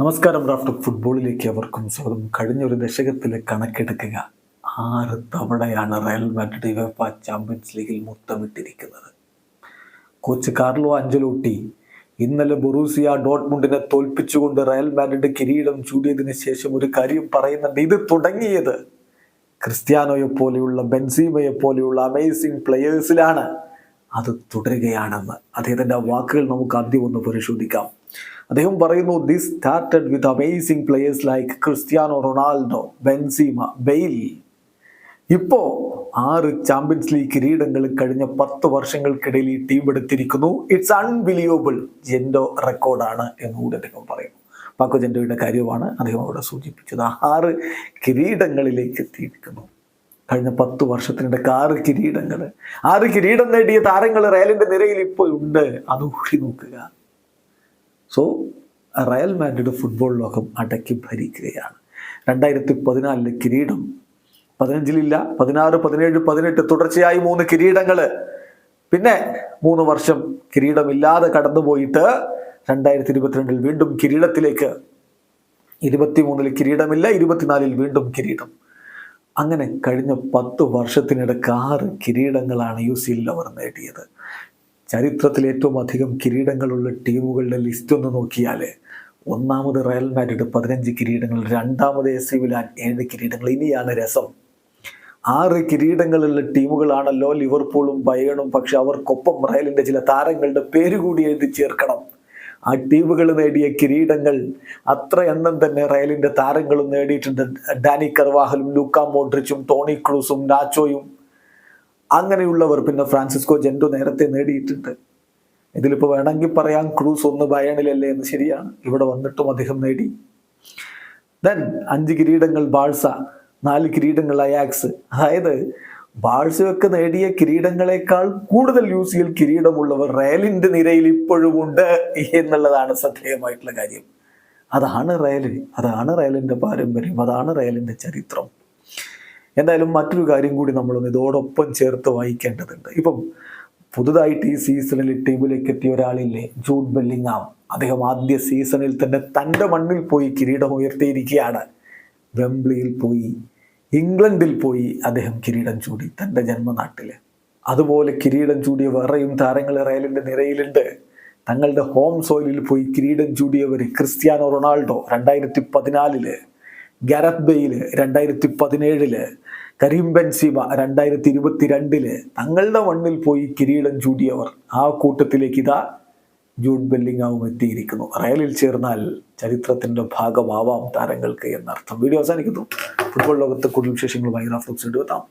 നമസ്കാരം റാഫ്റ്റർ ഫുട്ബോളിലേക്ക് അവർക്കും സ്വാഗതം. കഴിഞ്ഞ ഒരു ദശകത്തിലെ കണക്കെടുക്കുക. ആറ് തവണയാണ് റയൽ മാഡ്രിഡ് വെഫ ചാമ്പ്യൻസ് ലീഗിൽ മുത്തമിട്ടിരിക്കുന്നത്. കോച്ച് കാർലോ അഞ്ചലോട്ടി ഇന്നലെ ബൊറൂസിയ ഡോട്ട്മുണ്ടിനെ തോൽപ്പിച്ചുകൊണ്ട് റയൽ മാഡ്രിഡ് കിരീടം ചൂടിയതിന് ശേഷം ഒരു കാര്യം പറയുന്നുണ്ട്. ഇത് തുടങ്ങിയത് ക്രിസ്ത്യാനോയെ പോലെയുള്ള ബെൻസീമയെ പോലെയുള്ള അമേസിംഗ് പ്ലെയേഴ്സിലാണ് അത് തുടരുകയാണെന്ന്. അദ്ദേഹത്തിന്റെ വാക്കുകൾ നമുക്ക് ആദ്യം ഒന്ന് പരിശോധിക്കാം. അദ്ദേഹം പറയുന്നു this started with amazing players like Cristiano Ronaldo Benzema Bale ഇപ്പോ ആറ് ചാമ്പ്യൻസ് ലീഗ് കിരീടങ്ങൾ കഴിഞ്ഞ പത്ത് വർഷങ്ങൾക്കിടയിൽ ഈ ടീം എടുത്തിരിക്കുന്നു. ഇറ്റ്സ് അൺബിലീവബിൾ ജെൻഡോ റെക്കോർഡാണ് എന്നുകൂടി അദ്ദേഹം പറയുന്നു. പാക്കോ ജെൻഡോയുടെ കാര്യമാണ് അദ്ദേഹം അവിടെ സൂചിപ്പിച്ചത്. ആറ് കിരീടങ്ങളിലേക്ക് എത്തിയിരിക്കുന്നു. കഴിഞ്ഞ പത്ത് വർഷത്തിനിടയ്ക്ക് ആറ് കിരീടങ്ങൾ ആറ് കിരീടം നേടിയ താരങ്ങൾ റയലിന്റെ നിരയിൽ ഇപ്പോൾ ഉണ്ട്. അത് ഊഴി നോക്കുക. സോ റയൽ മാഡ്രിഡ് ഫുട്ബോൾ ലോകം അടക്കി ഭരിക്കുകയാണ്. രണ്ടായിരത്തി പതിനാലിലെ കിരീടം പതിനഞ്ചിലില്ല പതിനാറ് പതിനേഴ് പതിനെട്ട് തുടർച്ചയായി മൂന്ന് കിരീടങ്ങൾ പിന്നെ മൂന്ന് വർഷം കിരീടമില്ലാതെ കടന്നുപോയിട്ട് രണ്ടായിരത്തി ഇരുപത്തിരണ്ടിൽ വീണ്ടും കിരീടത്തിലേക്ക്. ഇരുപത്തിമൂന്നിൽ കിരീടമില്ല ഇരുപത്തിനാലിൽ വീണ്ടും കിരീടം. അങ്ങനെ കഴിഞ്ഞ പത്ത് വർഷത്തിനിടയ്ക്ക് ആറ് കിരീടങ്ങളാണ് യു സി അവർ നേടിയത്. ചരിത്രത്തിൽ ഏറ്റവും അധികം കിരീടങ്ങളുള്ള ടീമുകളുടെ ലിസ്റ്റ് ഒന്ന് നോക്കിയാൽ ഒന്നാമത് റയൽ മാഡ്രിഡ് പതിനഞ്ച് കിരീടങ്ങൾ രണ്ടാമത് എസ് സി വിലാൻ ഏഴ് കിരീടങ്ങൾ. ഇനിയാണ് രസം. ആറ് കിരീടങ്ങളുള്ള ടീമുകളാണല്ലോ ലിവർപൂളും ബയേണും പക്ഷെ അവർക്കൊപ്പം റയലിന്റെ ചില താരങ്ങളുടെ പേര് കൂടി എഴുതി ചേർക്കണം. ആ ടീമുകൾ നേടിയ കിരീടങ്ങൾ അത്ര എണ്ണം തന്നെ റയലിന്റെ താരങ്ങളും നേടിയിട്ടുണ്ട്. ഡാനി കർവാഹലും ലൂക്ക മോഡ്രിച്ചും ടോണി ക്രൂസും നാച്ചോയും അങ്ങനെയുള്ളവർ പിന്നെ ഫ്രാൻസിസ്കോ ജെൻഡോ നേരത്തെ നേടിയിട്ടുണ്ട്. ഇതിലിപ്പോൾ വേണമെങ്കിൽ പറയാം ക്രൂസ് ഒന്ന് ബയണിലല്ലേ എന്ന് ശരിയാണ്. ഇവിടെ വന്നിട്ടും അദ്ദേഹം നേടി. ദെൻ അഞ്ച് കിരീടങ്ങൾ ബാഴ്സ നാല് കിരീടങ്ങൾ അയാക്സ്. അതായത് ബാഴ്സയൊക്കെ നേടിയ കിരീടങ്ങളെക്കാൾ കൂടുതൽ യു സിയിൽ കിരീടമുള്ളവർ റയലിന്റെ നിരയിൽ ഇപ്പോഴും ഉണ്ട് എന്നുള്ളതാണ് ശ്രദ്ധേയമായിട്ടുള്ള കാര്യം. അതാണ് റയൽ അതാണ് റയലിന്റെ പാരമ്പര്യം അതാണ് റയലിന്റെ ചരിത്രം. എന്തായാലും മറ്റൊരു കാര്യം കൂടി നമ്മളൊന്ന് ഇതോടൊപ്പം ചേർത്ത് വായിക്കേണ്ടതുണ്ട്. ഇപ്പം പുതുതായിട്ട് ഈ സീസണിൽ ടീമിലേക്ക് എത്തിയ ഒരാളില്ലേ? Jude Bellingham. അദ്ദേഹം ആദ്യ സീസണിൽ തന്നെ തന്റെ മണ്ണിൽ പോയി കിരീടം ഉയർത്തിയിരിക്കുകയാണ്. വെംബ്ലിയിൽ പോയി ഇംഗ്ലണ്ടിൽ പോയി അദ്ദേഹം കിരീടം ചൂടി തന്റെ ജന്മനാട്ടിൽ അതുപോലെ കിരീടം ചൂടിയ വേറെയും താരങ്ങൾ റയലിന്റെ നിരയിലുണ്ട്. തങ്ങളുടെ ഹോം സോയിലിൽ പോയി കിരീടം ചൂടിയവർ ക്രിസ്ത്യാനോ റൊണാൾഡോ രണ്ടായിരത്തി പതിനാലിൽ ഗരത് ബെയിൽ രണ്ടായിരത്തി പതിനേഴിൽ കരീം ബെൻസിമ രണ്ടായിരത്തി ഇരുപത്തിരണ്ടിൽ തങ്ങളുടെ മണ്ണിൽ പോയി കിരീടം ചൂടിയവർ ആ കൂട്ടത്തിലേക്ക് ഇതാ ജൂഡ് ബെല്ലിങ്ങാവും എത്തിയിരിക്കുന്നു. റയലിൽ ചേർന്നാൽ ചരിത്രത്തിന്റെ ഭാഗമാവാം താരങ്ങൾക്ക് എന്നർത്ഥം. വീഡിയോ അവസാനിക്കുന്നു. ഫുട്ബോൾ ലോകത്തെ കൂടുതൽ വിശേഷങ്ങൾ റാഫ്ലോക്സ് എത്താം.